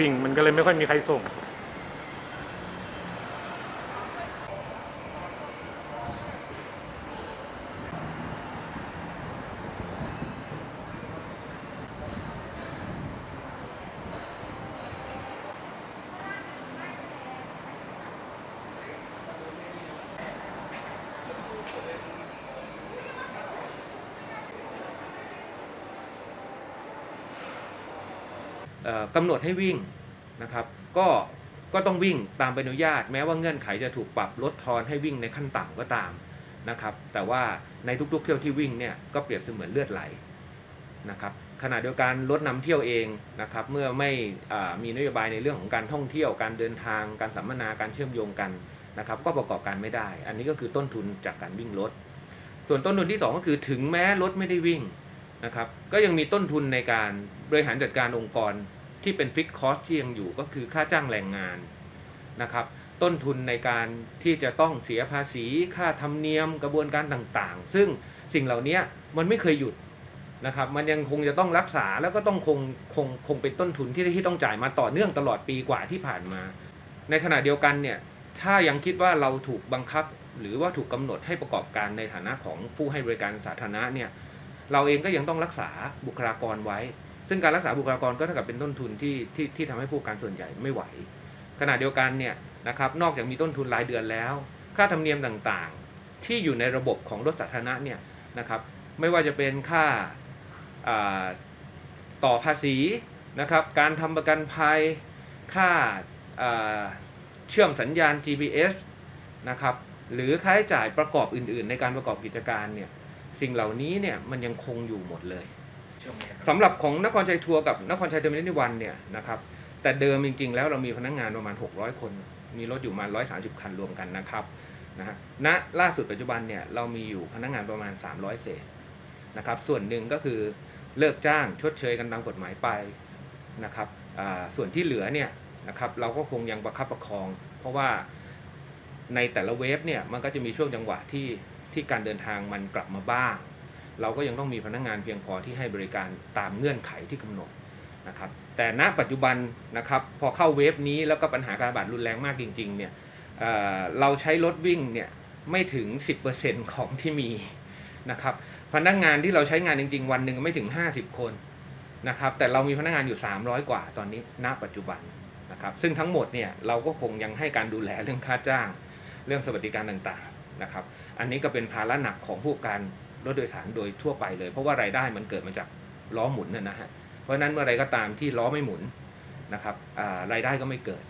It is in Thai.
วิ่ง มันก็เลยไม่ค่อยมีใครส่ง กำหนดให้วิ่งนะครับ ก็ก็ต้องวิ่งตามใบอนุญาต แม้ว่าเงื่อนไขจะถูกปรับลดทอนให้วิ่งในขั้นต่ำก็ตามนะครับ แต่ว่าในทุกๆเที่ยวที่วิ่งเนี่ยก็เปรียบเสมือนเลือดไหลนะครับขณะเดียวกันรถนำเที่ยวเองนะครับเมื่อไม่มีนโยบายในเรื่องของการท่องเที่ยวการเดินทาง การสัมมนาการเชื่อมโยงกันนะครับก็ประกอบการไม่ได้ อันนี้ก็คือต้นทุนจากการวิ่งรถ ส่วนต้นทุนที่สองก็คือถึงแม้รถไม่ได้วิ่งนะครับก็ยังมีต้นทุนในการบริหารจัดการองค์กร ที่เป็นฟิกคอสที่ยังอยู่ก็คือค่าจ้างแรงงานนะครับ ต้นทุนในการที่จะต้องเสียภาษีค่าธรรมเนียมกระบวนการต่างๆ ซึ่งสิ่งเหล่านี้มันไม่เคยหยุดนะครับมันยังคงจะต้องรักษาแล้วก็ต้องคงคงคงเป็นต้นทุนที่ที่ต้องจ่ายมาต่อเนื่องตลอดปีกว่าที่ผ่านมา ในขณะเดียวกันเนี่ยถ้ายังคิดว่าเราถูกบังคับ หรือว่าถูกกำหนดให้ประกอบการในฐานะของผู้ให้บริการสาธารณะเนี่ยเราเองก็ยังต้องรักษาบุคลากรไว้ ซึ่งการรักษาบุคลากรก็เท่ากับเป็นต้นทุนที่ที่ที่ทำให้ผู้การส่วนใหญ่ไม่ไหว ขณะเดียวกันเนี่ยนะครับนอกจากมีต้นทุนรายเดือนแล้ว ค่าธรรมเนียมต่างๆ ที่อยู่ในระบบของรถสาธารณะเนี่ยนะครับไม่ว่าจะเป็นค่าต่อภาษีนะครับการทำประกันภัยค่าอ่าเชื่อมสัญญาณ GPS นะครับหรือค่าใช้จ่ายประกอบอื่น ๆ ในการประกอบกิจการเนี่ยสิ่งเหล่านี้เนี่ยมันยังคงอยู่หมดเลย สำหรับของนครชัยทัวร์กับนครชัยเทอร์มินอลวันเนี่ยนะครับแต่เดิมจริง ๆ แล้วเรามีพนักงานประมาณ 600 คน มีรถอยู่ประมาณ 130 คันรวมกันนะครับนะฮะณล่าสุดปัจจุบันเนี่ยเรามีอยู่พนักงานประมาณ 300 เศษนะครับส่วนหนึ่งก็คือเลิกจ้างชดเชยกันตามกฎหมายไปนะครับส่วนที่เหลือเนี่ยนะครับเราก็คงยังประคับประคอง เพราะว่าในแต่ละเวฟเนี่ยมันก็จะมีช่วงจังหวะที่ที่การเดินทางมันกลับมาบ้าง เราก็ยังต้องมีพนักงานเพียงพอที่ให้บริการตามเงื่อนไขที่กำหนดนะครับแต่ณปัจจุบันนะครับพอเข้าเวฟนี้แล้วก็ปัญหาการระบาดรุนแรงมากจริงๆเนี่ยเเราใช้รถวิ่งเนี่ยไม่ถึง 10%ของที่มีนะครับพนักงานที่เราใช้งานจริง ๆ วันหนึ่งไม่ถึง 50 คนนะครับแต่เรามีพนักงานอยู่ 300 กว่าตอนนี้ณปัจจุบันนะครับซึ่งทั้งหมดเนี่ยเราก็คงยังให้การดูแลเรื่องค่าจ้าง เรื่องสวัสดิการต่างๆนะครับอันนี้ก็เป็นภาระหนักของผู้การ รถโดยสารโดยทั่วไปเลย เพราะว่ารายได้มันเกิดมาจากล้อหมุนน่ะนะฮะเพราะนั้นเมื่อไรก็ตามที่ล้อไม่หมุนนะครับรายได้ก็ไม่เกิด